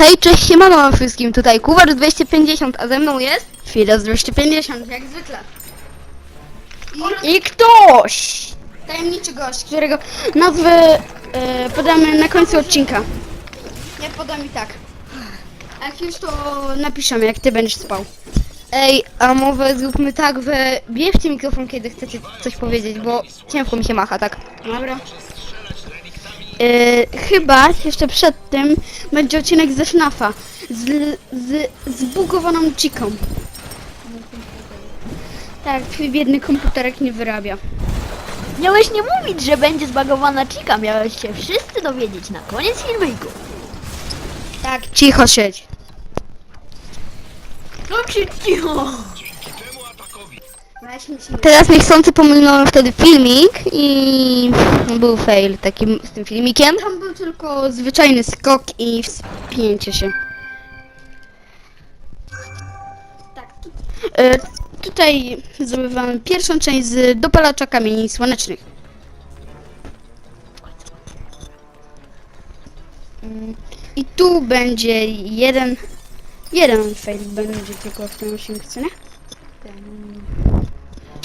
Hej, cześć, siemano wszystkim, tutaj Kuwar 250, a ze mną jest Filos 250, jak zwykle. I, I ktoś! Tajemniczy gość, którego nazwę e, podamy na końcu odcinka. Ja podam i tak. A jak już to napiszemy, jak ty będziesz spał. Ej, a może zróbmy tak, że bierzcie mikrofon, kiedy chcecie coś powiedzieć, bo ciężko mi się macha, tak? Dobra. Yy, chyba jeszcze przed tym będzie odcinek ze FNAFa z, z zbugowaną chiką. Tak, twój biedny komputerek nie wyrabia. Miałeś nie mówić, że będzie zbagowana chica, miałeś się wszyscy dowiedzieć na koniec filmiku. Tak, cicho siedź. No się cicho! Teraz niechcący pomyliłem wtedy filmik i był fail takim z tym filmikiem. Tam był tylko zwyczajny skok i wspięcie się. Tak, e, tutaj zdobywamy pierwszą część z dopalacza kamieni słonecznych. Mm, I tu będzie jeden, jeden fail będzie tylko w tym osiągnięciu, nie?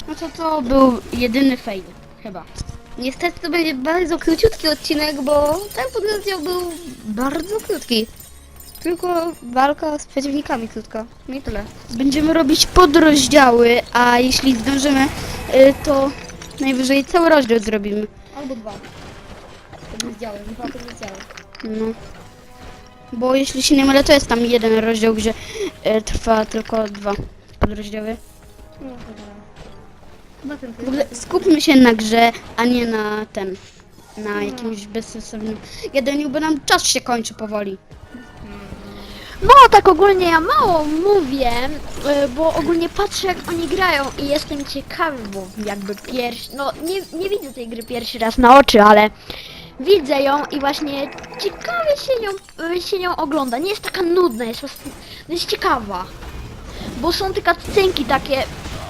No to to był jedyny fail, chyba. Niestety to będzie bardzo króciutki odcinek, bo ten potencjał był bardzo krótki. Tylko walka z przeciwnikami krótka. No i tyle. Będziemy robić podrozdziały, a jeśli zdążymy, y, to najwyżej cały rozdział zrobimy. Albo dwa. Podrozdziały, dwa podrozdziały. No. Bo jeśli się nie mylę, to jest tam jeden rozdział, gdzie y, trwa tylko dwa podrozdziały. W ogóle skupmy się na grze, a nie na ten. Na jakimś bezsensownym jedzeniu, bo nam czas się kończy powoli. No tak ogólnie ja mało mówię, y, bo ogólnie patrzę jak oni grają i jestem ciekawy, bo jakby pierwszy, no nie, nie widzę tej gry pierwszy raz na oczy, ale widzę ją i właśnie ciekawie się nią, y, się nią ogląda. Nie jest taka nudna, jest, no jest ciekawa. Bo są te cutscenki takie,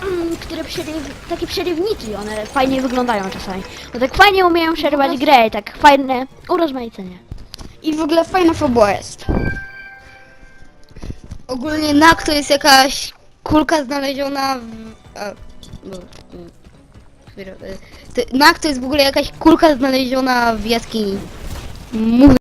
mm, które przeryw, takie przerywniki, one fajnie wyglądają czasami. No tak fajnie umieją przerywać grę, tak fajne urozmaicenie. I w ogóle fajna fabuła jest. Ogólnie NAK to jest jakaś kulka znaleziona w... A, no, mm, chwilę, y, to- NAK to jest w ogóle jakaś kulka znaleziona w jaskini. Mówię